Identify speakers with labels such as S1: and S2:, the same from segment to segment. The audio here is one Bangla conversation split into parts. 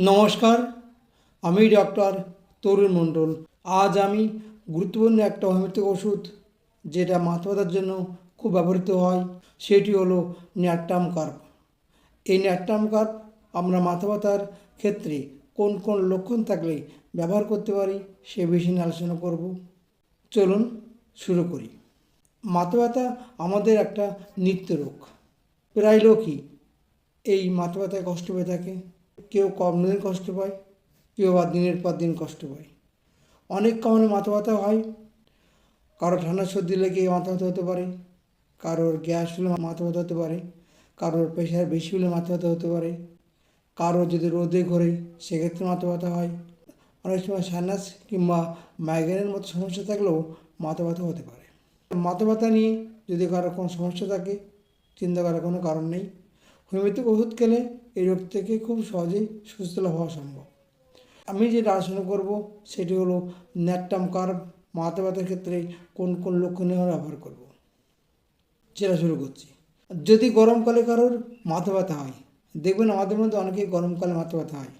S1: নমস্কার, আমি ডক্টর তরুণ মণ্ডল। আজ আমি গুরুত্বপূর্ণ একটা হোমিওপ্যাথিক ওষুধ, যেটা মাথা ব্যথার জন্য খুব ব্যবহৃত হয়, সেটি হলো ন্যাট্টাম কার্প। এই ন্যাট্টাম কার্প আমরা মাথা ব্যথার ক্ষেত্রে কোন কোন লক্ষণ থাকলে ব্যবহার করতে পারি, সে বিষয়ে নিয়ে আলোচনা করব। চলুন শুরু করি। মাথা ব্যথা আমাদের একটা নিত্য রোগ। প্রায় লোকই এই মাথা ব্যথায় কষ্ট পেয়ে থাকে। কেউ কম দিন কষ্ট পায়, কেউ বা দিনের পর দিন কষ্ট পায়। অনেক কারণে মাথা ব্যথা হয়। কারও ঠান্ডা সর্দি লেগে মাথা ব্যথা হতে পারে, কারোর গ্যাস হলে মাথা ব্যথা হতে পারে, কারোর প্রেশার বেশি হলে মাথা ব্যথা হতে পারে। কারোর যদি রোদে ঘোরে, সেক্ষেত্রে মাথা ব্যথা হয়। অনেক সময় সাইনাস কিংবা মাইগ্রেনের মতো সমস্যা থাকলেও মাথা ব্যথা হতে পারে। মাথা ব্যথা নিয়ে যদি কারও কোনো সমস্যা থাকে, চিন্তা করার কোনো কারণ নেই। হোমিওপ্যাথিক ওষুধ খেলে এই রোগ থেকে খুব সহজেই সুস্থ লাভ হওয়া সম্ভব। আমি যেটা আলোচনা করব, সেটি হলো ন্যাট্টাম কার্ভ মাথা ব্যথার ক্ষেত্রে কোন কোন লক্ষণে আমরা ব্যবহার করব। সেটা শুরু করছি। যদি গরমকালে কারোর মাথা ব্যথা হয়, দেখবেন আমাদের মধ্যে অনেকেই গরমকালে মাথা ব্যথা হয়।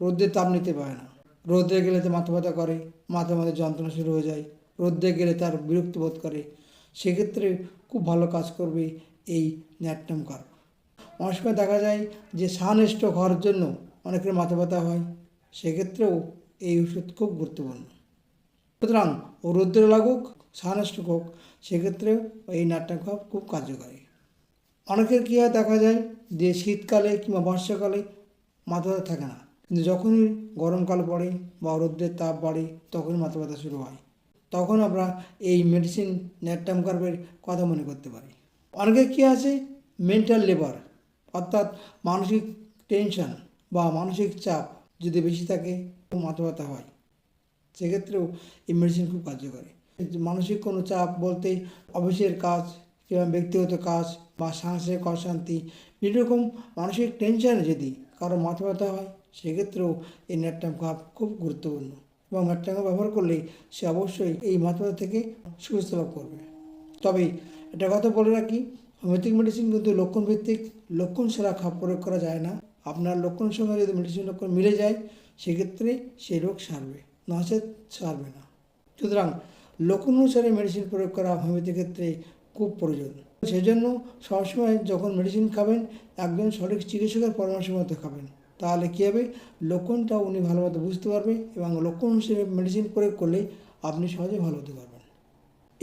S1: রোদ্রের তাপ নিতে পারে না। রোদ্রে গেলে তো মাথা ব্যথা করে, মাথার মধ্যে যন্ত্রণা শুরু হয়ে যায়। রোদ্রে গেলে তার বিরক্তি বোধ করে। সেক্ষেত্রে খুব ভালো কাজ করবে এই ন্যাট্টাম কার্ভ অনেক সময় দেখা যায় যে স্ট্রোক হওয়ার জন্য অনেকের মাথা ব্যথা হয়। সেক্ষেত্রেও এই ওষুধ খুব গুরুত্বপূর্ণ। সুতরাং রৌদ্র লাগুক স্ট্রোক হোক সেক্ষেত্রেও এই নাট্যম কাপ খুব কার্যকারী। অনেকের কী হয় দেখা যায় যে শীতকালে কিংবা বর্ষাকালে মাথা ব্যথা থাকে না। কিন্তু যখনই গরমকাল পড়ে বা রৌদ্রের তাপ বাড়ে, তখনই মাথা ব্যথা শুরু হয়। তখন আমরা এই মেডিসিন ন্যাট্টাম কার্বের কথা মনে করতে পারি। অনেকের কী আছে? মেন্টাল লেবার অর্থাৎ মানসিক টেনশন বা মানসিক চাপ যদি বেশি থাকে মাথা ব্যথা হয়। সেক্ষেত্রেও এই মেডিসিন খুব কার্যকরী। মানসিক কোনো চাপ বলতে অফিসের কাজ কিংবা ব্যক্তিগত কাজ বা সাংসারিক অশান্তি বিভিন্ন রকম মানসিক টেনশনে যদি কারও মাথা ব্যথা হয়, সেক্ষেত্রেও এই ন্যাট্টাম কাপ খুব গুরুত্বপূর্ণ এবং ন্যাট্টাম ব্যবহার করলে সে অবশ্যই এই মাথা ব্যথা থেকে সুস্থ লাভ করবে। তবে একটা কথা বলে রাখি হোমিওপ্যাথিক মেডিসিন কিন্তু লক্ষণ ভিত্তিক লক্ষণ সেরা প্রয়োগ করা যায় না। আপনার লক্ষণের সঙ্গে যদি মেডিসিন লক্ষণ মিলে যায়, সেক্ষেত্রে সেই রোগ সারবে নচেত সারবে না। সুতরাং লক্ষণ অনুসারে মেডিসিন প্রয়োগ করা হোমিওপ্যাথির ক্ষেত্রে খুব প্রয়োজন। সেজন্য সবসময় যখন মেডিসিন খাবেন, একজন সঠিক চিকিৎসকের পরামর্শ মতো খাবেন। তাহলে কী হবে? লক্ষণটা উনি ভালো মতো বুঝতে পারবে এবং লক্ষণ হিসেবে মেডিসিন প্রয়োগ করলে আপনি সহজে ভালো হতে পারবেন।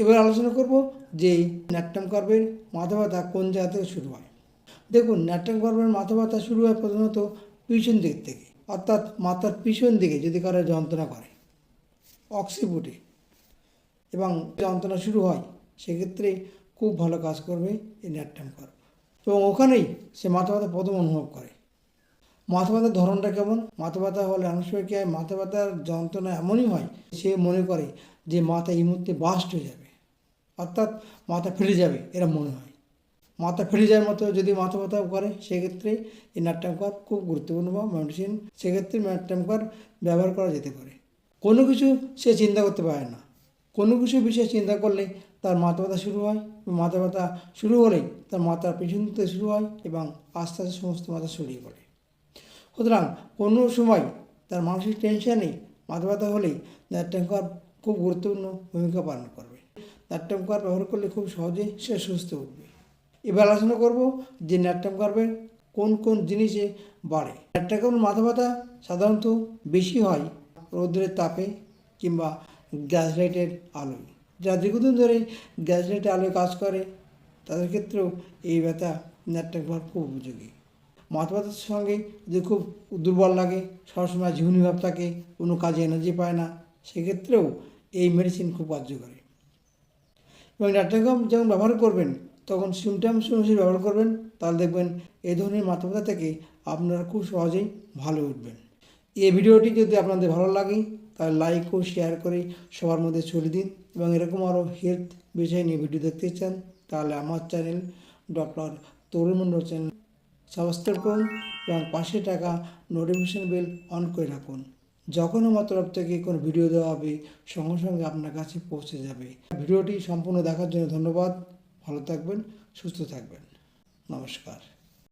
S1: এবার আলোচনা করব যে ন্যাট্টাম কার্বের মাথা ব্যথা কোন জায়গা থেকে শুরু হয়। দেখুন ন্যাট্টাম কার্বের মাথা ব্যথা শুরু হয় প্রধানত পিছন দিক থেকে, অর্থাৎ মাথার পিছন দিকে যদি কারও যন্ত্রণা করে, অক্সিপুটে, এবং যন্ত্রণা শুরু হয়, সেক্ষেত্রে খুব ভালো কাজ করবে এই ন্যাট্টাম কার্ব। এবং ওখানেই সে মাথা ব্যথা প্রথম অনুভব করে। মাথা ব্যথার ধরনটা কেমন? মাথা ব্যথা হলে অনেক সময় কী হয়? মাথা ব্যথার যন্ত্রণা এমনই হয়, সে মনে করে যে মাথা এই মুহূর্তে বাস্ট হয়ে যাবে। অর্থাৎ মাথা ফেটে যাবে এরম মনে হয়। মাথা ফেটে যাওয়ার মতো যদি মাথা ব্যথা করে, সেক্ষেত্রে এই নাট্যাম কার খুব গুরুত্বপূর্ণ বা মেডিসিন সেক্ষেত্রে নাট্যাম কার ব্যবহার করা যেতে পারে। কোনো কিছু সে চিন্তা করতে পারে না। কোনো কিছু বিষয়ে চিন্তা করলে তার মাথা ব্যথা শুরু হয়, মাথা ব্যথা শুরু হলেই তার মাথার থেকে শুরু হয় এবং আস্তে আস্তে সমস্ত মাথা ছড়িয়ে পড়ে। সুতরাং কোনো সময় তার মানসিক টেনশানে মাথা ব্যথা হলেই নাট্যাম কার খুব গুরুত্বপূর্ণ ভূমিকা পালন করবে। নাট্যাম কার ব্যবহার করলে খুব সহজেই সে সুস্থ উঠবে। এবার আলোচনা করব যে ন্যাট্টাম কার্ভের কোন কোন জিনিসে বাড়ে। কার্ভের মাথা ব্যথা সাধারণত বেশি হয় রৌদ্রের তাপে কিংবা গ্যাস লাইটের আলোয়। যারা দীর্ঘদিন ধরে গ্যাস লাইটের আলোয় কাজ করে, তাদের ক্ষেত্রেও এই ব্যথা ন্যাট্টাম কার্ভ খুব উপযোগী। মাথা ব্যথার সঙ্গে যদি খুব দুর্বল লাগে, সবসময় ঝিমুনি ভাব থাকে, কোনো কাজে এনার্জি পায় না, সেক্ষেত্রেও এই মেডিসিন খুব কার্যকরী। এবং ন্যাট্রাকাম যখন ব্যবহার করবেন, তখন সিমটামস অনুযায়ী ব্যবহার করবেন, তাহলে দেখবেন এই ধরনের মাথা থেকে আপনারা খুব সহজেই ভালো উঠবেন। এই ভিডিওটি যদি আপনাদের ভালো লাগে, তাহলে লাইক ও শেয়ার করে সবার মধ্যে ছড়িয়ে দিন এবং এরকম আরও হেলথ বিষয় নিয়ে ভিডিও দেখতে চান, তাহলে আমার channel doctor Tarun Mondal channel subscribe করুন এবং পাশে টাকা নোটিফিকেশন বেল অন করে রাখুন। যখন আমার তরফ থেকে কোনো ভিডিও দেওয়া হবে, সঙ্গে সঙ্গে আপনার কাছে পৌঁছে যাবে। ভিডিওটি সম্পূর্ণ দেখার জন্য ধন্যবাদ। ভালো থাকবেন, সুস্থ থাকবেন। নমস্কার।